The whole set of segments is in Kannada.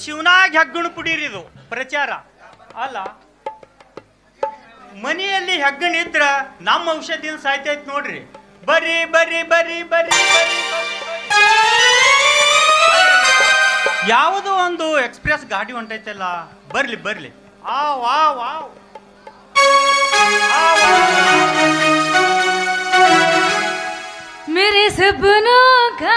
ಶಿವನಾಗ್ ಹೆಗ್ಗಣ ಪುಡೀರಿ ಇದು ಪ್ರಚಾರ ಅಲ್ಲ ಮನೆಯಲ್ಲಿ ಹೆಗ್ಗಣ ಇದ್ರ ನಮ್ಮ ಔಷಧಿನ ಸಾಯ್ತೈತ್ ನೋಡ್ರಿ ಬರ್ರಿ ಬರ್ರಿ ಬರ್ರಿ ಬರ್ರಿ ಬರ್ರಿ ಯಾವುದೋ ಒಂದು ಎಕ್ಸ್ಪ್ರೆಸ್ ಗಾಡಿ ಹೊಂಟೈತಲ್ಲ ಬರ್ಲಿ ಬರ್ಲಿ ಆ ವಾ ವಾವ್ ಆ, ವಾ. मेरे सपनों का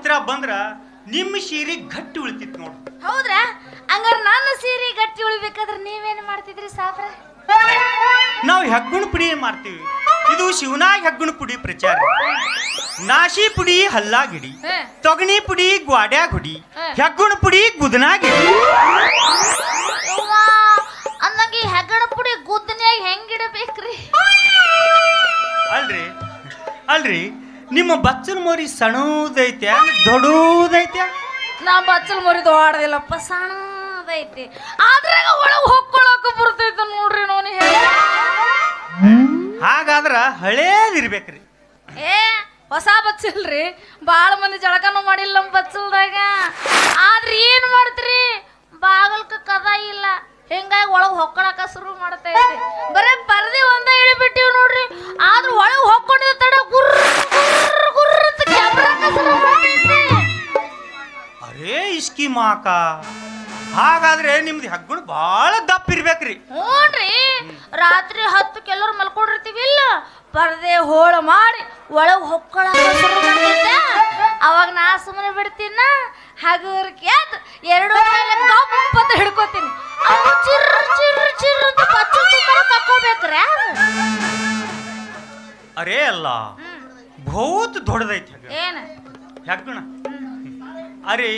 ಹತ್ರ ಬಂದ್ರ ನಿಮ್ಮ ಸೀರೆ ಗಟ್ಟಿ ಉಳಿತಿತ್ತು ನೋಡು. ಹೌದ್ರಾ? ಹಂಗಾರ ನನ್ನ ಸೀರೆ ಗಟ್ಟಿ ಉಳಿಬೇಕಾದ್ರೆ ನೀವೇನು ಮಾಡ್ತಿದ್ರಿ ಸಾಬ್ರ? ನಾವು ಹೆಗ್ಗುಣ ಪುಡಿ ಮಾಡ್ತೀವಿ. ಇದು ಶಿವನಾಗ್ ಹೆಗ್ಗುಣ ಪುಡಿ ಪ್ರಚಾರ. ನಾಶಿ ಪುಡಿ ಹಲ್ಲಾಗಿಡಿ. ತೊಗಣಿ ಪುಡಿ ಗ್ವಾಡ್ಯಾಗ ಹುಡಿ. ಹೆಗ್ಗುಣ ಪುಡಿ ಗುದನಾಗಿಡಿ ಅಂದಂಗೆ ಹೆಗ್ಗಣ ಪುಡಿ ಗುದ್ದನ್ಯಾಗ ಹೆಂಗಿಡಬೇಕ್ರಿ ಅಲ್ರಿ ಅಲ್ರಿ. ನಿಮ್ಮ ಬಚ್ಚಲ ಮರಿ ಸಣ್ಣದೈತೆ ದೊಡ್ಡದೈತೆ? ನಾ ಬಚ್ಚಲ್ ಮರಿ ಆಡದಿಲ್ಲಪ್ಪ ಸಣ್ಣದೈತಿ. ಆದ್ರಾಗ ಒಳಗೆ ಹೊಕ್ಕೊಳಕ ಬರ್ತೈತೆ ನೋಡ್ರಿ ನೋನಿ ಹಾಗಾದ್ರ ಹಳೇದಿರ್ಬೇಕ್ರಿ. ಏ ಹೊಸ ಬಚ್ಚಲ್ರಿ. ಭಾಳ ಮಂದಿ ಜಳಕನೂ ಮಾಡಿಲ್ಲ ನಮ್ಮ ಬಚ್ಚಲ್ದಾಗ. ಆದ್ರೆ ಏನ್ ಮಾಡ್ತೀರಿ? ಬಾಗಲ್ಕ ಕದ ಇಲ್ಲ. ಹಿಂಗಾಗಿ ಒಳಗೆ ಹೊಕ್ಕೊಳಕ ಶುರು ಮಾಡ್ತೈತಿ ಬರೇ ಮಾಕ. ಹಾಗಾದ್ರೆ ನಿಮ್ದು ಹೆಗ್ಗುಣ ಬಹಳ ದಪ್ಪ ಇರ್ಬೇಕ್ರಿ. ಹ್ಞೂನ್ರಿ ರಾತ್ರಿ ಹತ್ತು ಕೆಲವ್ರು ಮಲ್ಕೊಂಡಿರ್ತೀವಿ ಇಲ್ಲ? ಪರದೆ ಹೋಳ ಮಾಡಿ ಒಳಗೆ ಹೊಕ್ಕಳ ಅವಾಗ ನಾ ಸುಮ್ಮನೆ ಬಿಡ್ತೀನ? ಹಗರ್ಕೆ ಎದ್ದು ಎರಡು ಮೇಲೆ ಕಪ್ಪತ್ತ ಹಿಡ್ಕೋತೀನಿ. ಅವು ಚಿರ್ರ ಚಿರ್ರ ಚಿರ್ರ ಅಂತ ಪಚ್ಚು ಸುಮ್ಮನೆ ಕಕ್ಕೋಬೇಕ್ರೆ? ಅರೇ ಅಲ್ಲ ಬಹುತ್ ದೊಡ್ಡದೈತಿ ಏನು? ಹೆಗ್ಗಣ. ಅರೆ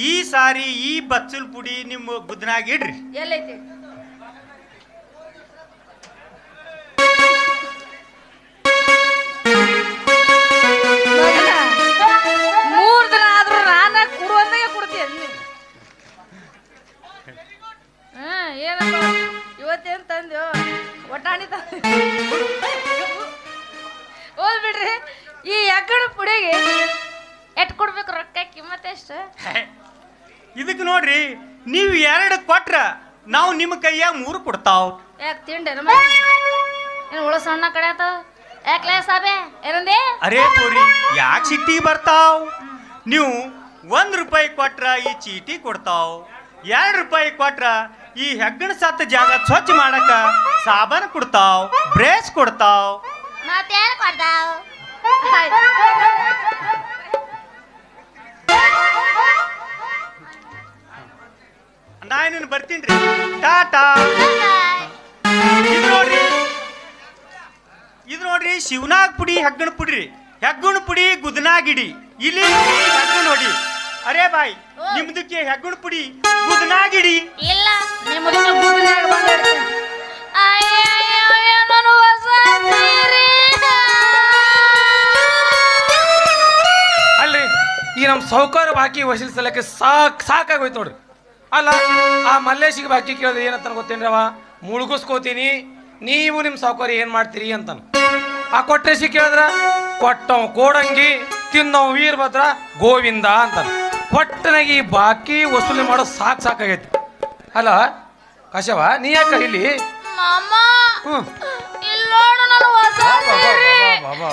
ಈ ಸಾರಿ ಈ ಬಚ್ಚಲ್ ಪುಡಿ ನಿಮ್ಮ ಬುದ್ಧನಾಗಿ ಇಡ್ರಿ. ಎಲ್ಲೈತಿ? ಮೂರ್ ದಿನ ಆದ್ರೂ ನಾನ ಕುಡುವಂದಾಗೆ ಕುಡ್ತೀನಿ ಹ್ಮ್ ಏನಪ್ಪ? ಇವತ್ತೇನ್ ತಂದ್ಯೋ? ಒಟ್ಟಾಣಿ ತಂದ ಹೋದ್ ಬಿಡ್ರಿ. ಈ ಎಕ್ಕಡ ಪುಡಿಗೆ ಎಟ್ ಕೊಡ್ಬೇಕು ರೊಕ್ಕ? ಕಿಮ್ಮತ್ತೆ ಎಷ್ಟು? ಇದಕ್ಕೆ ನೋಡ್ರಿ ನೀವು ಎರಡು ಕೊಟ್ರ ನಾವು ನಿಮ್ಮ ಕೈಯಾಗ ಮೂರು ಕೊಡ್ತಾವ್. ಯಾಕೆ ತಿಂಡಿ ನಮ್ಮ ಏನು ಉಳ ಸಣ್ಣ ಕಡೆ ಆತ? ಯಾಕ್ಲೇ ಸಾಬೆ? ಏನಂದೆ? ಅರೇ ತೋರಿ ಯಾಕೆ ಚೀಟಿ ಬರ್ತಾವ್? ನೀವು ಒಂದು ರೂಪಾಯಿ ಕೊಟ್ರ ಈ ಚೀಟಿ ಕೊಡ್ತಾವ್. ಎರಡು ರೂಪಾಯಿ ಕೊಟ್ರ ಈ ಹೆಗ್ಗಣ ಸತ್ತ ಜಾಗ ಸ್ವಚ್ಛ ಮಾಡಕ ಸಾಬನ್ ಕೊಡ್ತಾವ್ ಬ್ರೇಸ್ ಕೊಡ್ತಾವ್. ಮತ್ತೆ ಕೊಡ್ತಾವ್? ನಾ ಬರ್ತೀನಿ ಬರ್ತೀನಿ ಟಾಟಾ. ಇದು ನೋಡ್ರಿ. ಇದು ನೋಡ್ರಿ ಶಿವನಾಗ್ ಪುಡಿ ಹೆಗ್ಗಣ ಪುಡಿ ರೀ. ಹೆಗ್ಗುಣ ಪುಡಿ ಗುದನಾಗಿಡಿ ಇಲ್ಲಿ ಹೆಗ್ಗುಣ ನೋಡಿ. ಅರೇ ಬಾಯ್ ನಿಮ್ದಕ್ಕೆ ಹೆಗ್ಗುಣ ಪುಡಿ ಗುದನಾಗಿಡಿ ಇಲ್ಲ ಬಂದಿರ್ತೀನಿ ನಾನು ಅಲ್ರಿ ಈ ನಮ್ಮ ಸೌಕಾರ ಬಾಕಿ ವಸೂಲಿಸಲಕ್ಕೆ ಸಾಕ್ ಸಾಕಾಗೋಯ್ತು ನೋಡ್ರಿ ಅಲ್ಲ ಆ ಮಲ್ಲೇಶಿಗೆ ಬಾಕಿ ಕೇಳಿದ್ರೆ ಏನಂತ ಗೊತ್ತೇನ್ರಿ ಅವ? ಮುಳುಗಿಸ್ಕೋತೀನಿ ನೀವು ನಿಮ್ಮ ಸಾವುಕಾರಿ ಏನು ಮಾಡ್ತೀರಿ ಅಂತಾನ. ಆ ಕೊಟ್ಟೇಶಿ ಕೇಳಿದ್ರ ಕೊಟ್ಟವ್ ಕೋಡಂಗಿ ತಿನ್ನವ್ ವೀರಭದ್ರ ಗೋವಿಂದ ಅಂತಾನ. ಒಟ್ಟನಾಗಿ ಈ ಬಾಕಿ ವಸೂಲಿ ಮಾಡೋ ಸಾಕು ಸಾಕಾಗೈತಿ. ಅಲ್ಲ ಕಶವ ನೀ ಯಾಕೆ ಇಲ್ಲಿ? ಮಾಮ ಹ್ಞೂ ಇಲ್ಲಿ ನೋಡು ನಾನು ಹೊಸ ಬಾ, ಬಾ, ಸೀರೆ ಬಾ,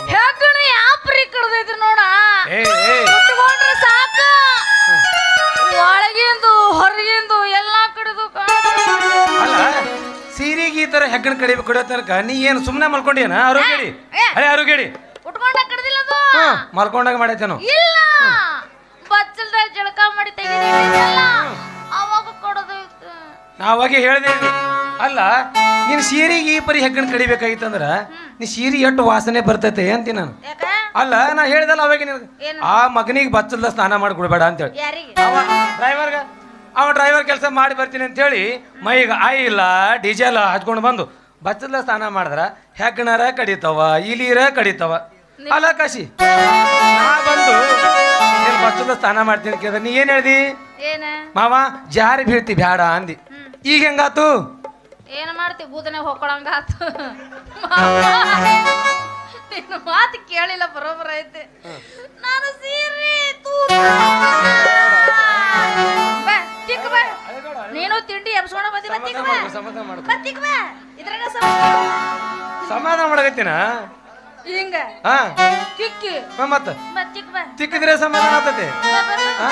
ಹೆಗ್ಗಣ ಕಡಿ ಕಡಿಯೋ ತನಕ ನೀ ಏನು ಸುಮ್ಮನೆ ಮಲ್ಕೊಂಡೇನ ಅರುಗೇಡಿ ಅರೆ ಅರುಗೇಡಿ ಉಟ್ಕೊಂಡ ಕಡ್ದಿಲ್ಲ ಅದು? ಮಲ್ಕೊಂಡಾಗ ಮಾಡೈತೇನು. ಇಲ್ಲ. ಬಚ್ಚಲ್ದಾಗ ಜಳಕ ಮಾಡಿ ತೆಗಿದಿಲ್ಲ ಅವಾಗ ಕೊಡೋದು ನಾ ಅವಾಗ ಹೇಳಿದೆ ಅಲ್ಲ ನೀನು ಸೀರೆಗೆ ಈ ಪರಿ ಹೆಗ್ಗಣ ಕಡಿಬೇಕಾಗಿತ್ತಂದ್ರ ನೀ ಸೀರೆ ಎಷ್ಟು ವಾಸನೆ ಬರ್ತೈತೆ ಅಂತೀನಿ ನಾನು. ಅಲ್ಲ ನಾ ಹೇಳಿದಲ್ಲ ಅವಾಗ? ಆ ಮಗನಿಗೆ ಬಚ್ಚಲ್ದ ಸ್ನಾನ ಮಾಡಿ ಕೊಡ್ಬೇಡ ಅಂತೇಳಿ. ಡ್ರೈವರ್ಗ? ಅವ ಡ್ರೈವರ್ ಕೆಲಸ ಮಾಡಿ ಬರ್ತೀನಿ ಅಂತೇಳಿ ಮೈಗೆ ಆಯಿಲ್ಲ ಡೀಸೆಲ್ ಹಚ್ಕೊಂಡು ಬಂದು ಬಚ್ಚದ ಸ್ನಾನ ಮಾಡಿದ್ರ ಹೆಗ್ಗಣರ ಕಡಿತವ ಇಲಿರ ಕಡಿತವ. ಅಲ್ಲ ಕಾಶಿ ನಾ ಬಂದು ನೀನು ಬಚ್ಚಲ್ದ ಸ್ನಾನ ಮಾಡ್ತೀನಿ ಕೇಳಿದ್ರೆ ನೀ ಏನು ಹೇಳ್ದಿ? ಮಾವ ಜಾರಿ ಬೀಳ್ತಿ ಬ್ಯಾಡ ಅಂದಿ. ಈಗ ಹೆಂಗಾತು? ಏನ್ ಮಾಡ್ತಿ? ಬೂದನೆ ಹೋಗ್ಕೊಳಂಗಾತು ಮಾತು ಕೇಳಿಲ್ಲ ಬರೋಬರ ಐತೆ. ನಾನು ಸೀರೆ ತೂತ ತಿಂಡಿ ಎಬ್ಸ್ಕೊಂಡ ಬಂದಿ. ಸಮಾಧಾನ ಮಾಡ್ಕೊ. ಇದ್ರಾಗ ಸಮ- ಸಮಾಧಾನ ಮಾಡಕತ್ತೀನ? ಹಿಂಗ. ಹಾ. ತಿಕ್ಕಿ. ಮತ್ತ. ಬಾ, ತಿಕ್ಕಿದ್ರೆ ಸಮಾಧಾನ ಬಾ. ಹಾ.